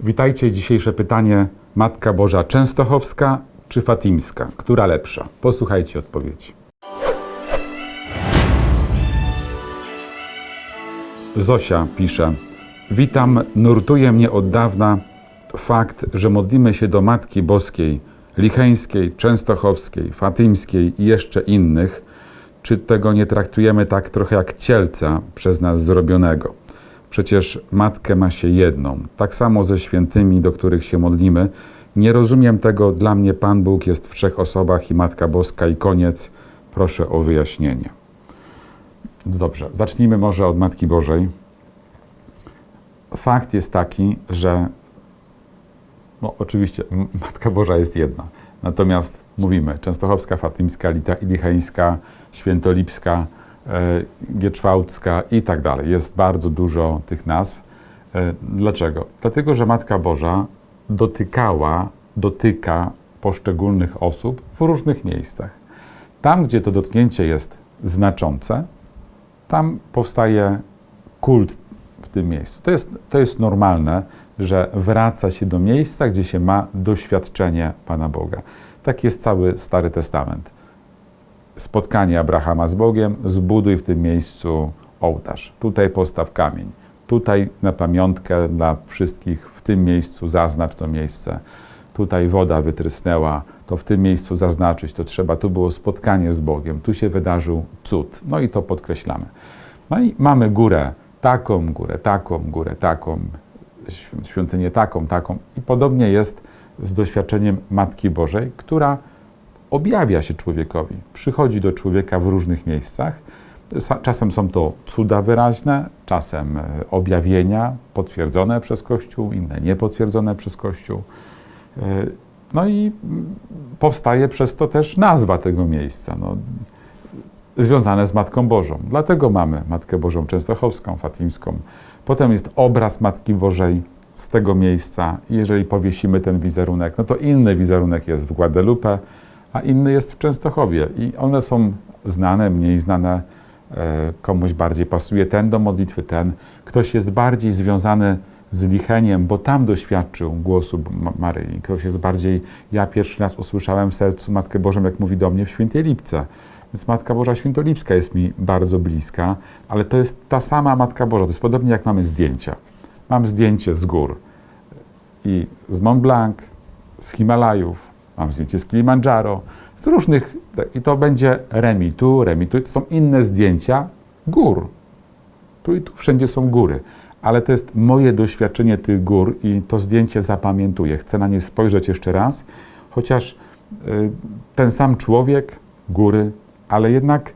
Witajcie. Dzisiejsze pytanie: Matka Boża Częstochowska czy Fatimska? Która lepsza? Posłuchajcie odpowiedzi. Zosia pisze: Witam, nurtuje mnie od dawna fakt, że modlimy się do Matki Boskiej, Licheńskiej, Częstochowskiej, Fatimskiej i jeszcze innych. Czy tego nie traktujemy tak trochę jak cielca przez nas zrobionego? Przecież Matkę ma się jedną, tak samo ze świętymi, do których się modlimy. Nie rozumiem tego, dla mnie Pan Bóg jest w trzech osobach i Matka Boska i koniec. Proszę o wyjaśnienie. Dobrze, zacznijmy może od Matki Bożej. Fakt jest taki, że no oczywiście Matka Boża jest jedna. Natomiast mówimy Częstochowska, Fatimska, Lita- Licheńska, Świętolipska, e, Gieczwałcka i tak dalej. Jest bardzo dużo tych nazw. E, Dlaczego? Dlatego, że Matka Boża dotykała, dotyka poszczególnych osób w różnych miejscach. Tam, gdzie to dotknięcie jest znaczące, tam powstaje kult w tym miejscu. To jest, to jest normalne, że wraca się do miejsca, gdzie się ma doświadczenie Pana Boga. Tak jest cały Stary Testament. Spotkanie Abrahama z Bogiem, zbuduj w tym miejscu ołtarz. Tutaj postaw kamień. Tutaj na pamiątkę dla wszystkich w tym miejscu zaznacz to miejsce. Tutaj woda wytrysnęła, to w tym miejscu zaznaczyć to trzeba. Tu było spotkanie z Bogiem, tu się wydarzył cud. No i to podkreślamy. No i mamy górę, taką górę, taką górę, taką, świ- świątynię taką, taką. I podobnie jest z doświadczeniem Matki Bożej, która objawia się człowiekowi, przychodzi do człowieka w różnych miejscach. Czasem są to cuda wyraźne, czasem e, objawienia potwierdzone przez Kościół, inne niepotwierdzone przez Kościół. E, No i mm, powstaje przez to też nazwa tego miejsca. No, związane z Matką Bożą. Dlatego mamy Matkę Bożą Częstochowską, Fatimską. Potem jest obraz Matki Bożej z tego miejsca. Jeżeli powiesimy ten wizerunek, no to inny wizerunek jest w Guadalupe, a inny jest w Częstochowie. I one są znane, mniej znane. E, Komuś bardziej pasuje ten do modlitwy, ten. Ktoś jest bardziej związany z Licheniem, bo tam doświadczył głosu Ma- Maryi. Ktoś jest bardziej, ja pierwszy raz usłyszałem w sercu Matkę Bożą, jak mówi do mnie w Świętej Lipce. Więc Matka Boża Świętolipska jest mi bardzo bliska, ale to jest ta sama Matka Boża. To jest podobnie jak mamy zdjęcia. Mam zdjęcie z gór i z Mont Blanc, z Himalajów, mam zdjęcie z Kilimandżaro, z różnych, i to będzie remi tu, remi tu. To są inne zdjęcia gór. Tu i tu wszędzie są góry. Ale to jest moje doświadczenie tych gór i to zdjęcie zapamiętuję. Chcę na nie spojrzeć jeszcze raz, chociaż y, ten sam człowiek, góry, ale jednak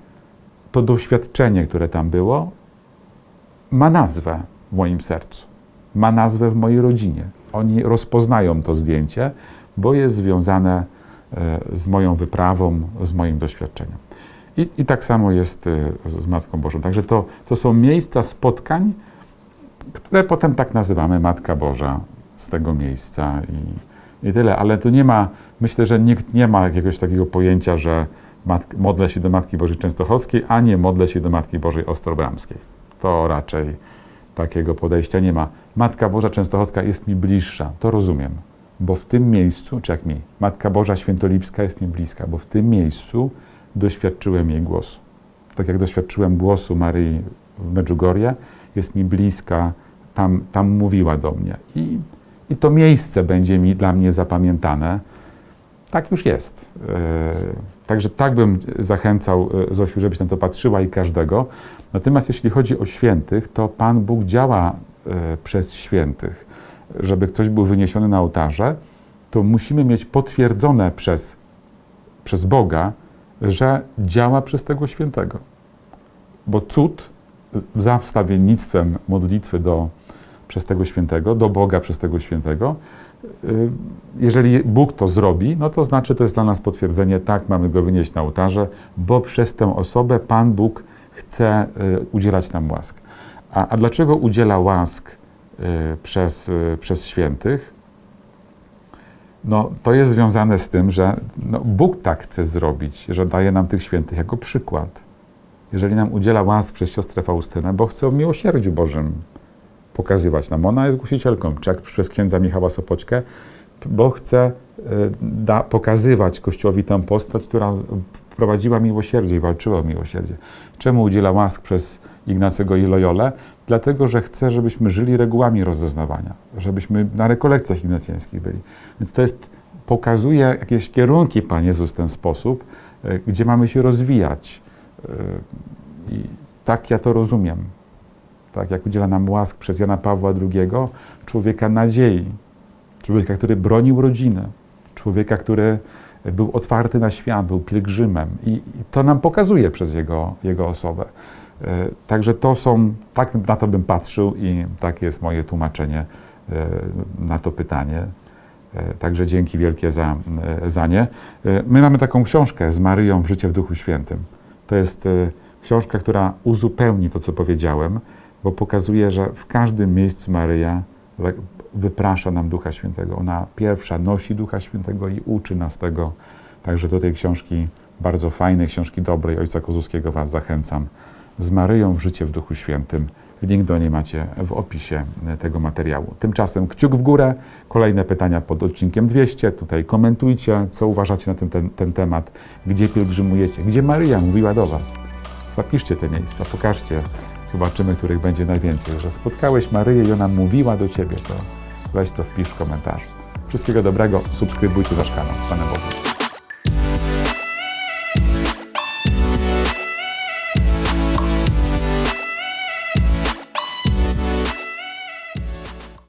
to doświadczenie, które tam było, ma nazwę w moim sercu, ma nazwę w mojej rodzinie. Oni rozpoznają to zdjęcie, bo jest związane e, z moją wyprawą, z moim doświadczeniem. I, i tak samo jest e, z Matką Bożą. Także to, to są miejsca spotkań, które potem tak nazywamy Matka Boża z tego miejsca i, i tyle. Ale tu nie ma, myślę, że nikt nie ma jakiegoś takiego pojęcia, że modlę się do Matki Bożej Częstochowskiej, a nie modlę się do Matki Bożej Ostrobramskiej. To raczej takiego podejścia nie ma. Matka Boża Częstochowska jest mi bliższa, to rozumiem, bo w tym miejscu, czy jak mi, Matka Boża Świętolipska jest mi bliska, bo w tym miejscu doświadczyłem jej głosu. Tak jak doświadczyłem głosu Maryi w Medjugorje, jest mi bliska, tam, tam mówiła do mnie. I, I to miejsce będzie mi dla mnie zapamiętane. Tak już jest. E, Także tak bym zachęcał e, Zosiu, żebyś na to patrzyła i każdego. Natomiast jeśli chodzi o świętych, to Pan Bóg działa e, przez świętych. Żeby ktoś był wyniesiony na ołtarze, to musimy mieć potwierdzone przez, przez Boga, że działa przez tego świętego. Bo cud za wstawiennictwem modlitwy do, przez tego świętego, do Boga przez tego świętego, y, jeżeli Bóg to zrobi, no to znaczy to jest dla nas potwierdzenie, tak, mamy go wynieść na ołtarze, bo przez tę osobę Pan Bóg chce y, udzielać nam łask. A, a dlaczego udziela łask przez, y, przez świętych? No, to jest związane z tym, że no, Bóg tak chce zrobić, że daje nam tych świętych jako przykład. Jeżeli nam udziela łask przez siostrę Faustynę, bo chce o miłosierdziu Bożym pokazywać nam. Ona jest głosicielką, czy jak przez księdza Michała Sopoćkę, bo chce y, da, pokazywać Kościołowi tę postać, która wprowadziła miłosierdzie i walczyła o miłosierdzie. Czemu udziela łask przez Ignacego i Loyolę? Dlatego, że chce, żebyśmy żyli regułami rozeznawania, żebyśmy na rekolekcjach ignacjańskich byli. Więc to jest, pokazuje jakieś kierunki Pan Jezus w ten sposób, y, gdzie mamy się rozwijać. Y, I tak ja to rozumiem. Tak jak udziela nam łask przez Jana Pawła II, człowieka nadziei, człowieka, który bronił rodziny, człowieka, który był otwarty na świat, był pielgrzymem i, to nam pokazuje przez jego, jego osobę. E, Także to są, tak na to bym patrzył i takie jest moje tłumaczenie e, na to pytanie. E, Także dzięki wielkie za, za nie. My mamy taką książkę z Maryją w życie w Duchu Świętym. To jest książka, która uzupełni to, co powiedziałem, bo pokazuje, że w każdym miejscu Maryja wyprasza nam Ducha Świętego. Ona pierwsza nosi Ducha Świętego i uczy nas tego. Także do tej książki, bardzo fajnej, książki dobrej Ojca Kozłowskiego Was zachęcam. Z Maryją w życie w Duchu Świętym. Link do niej macie w opisie e, tego materiału. Tymczasem kciuk w górę. Kolejne pytania pod odcinkiem 200. Tutaj komentujcie, co uważacie na ten, ten, ten temat, gdzie pielgrzymujecie, gdzie Maryja mówiła do Was. Zapiszcie te miejsca, pokażcie. Zobaczymy, których będzie najwięcej. Że spotkałeś Maryję i ona mówiła do Ciebie, to weź to wpisz w komentarzu. Wszystkiego dobrego, subskrybujcie nasz kanał. Z Panem.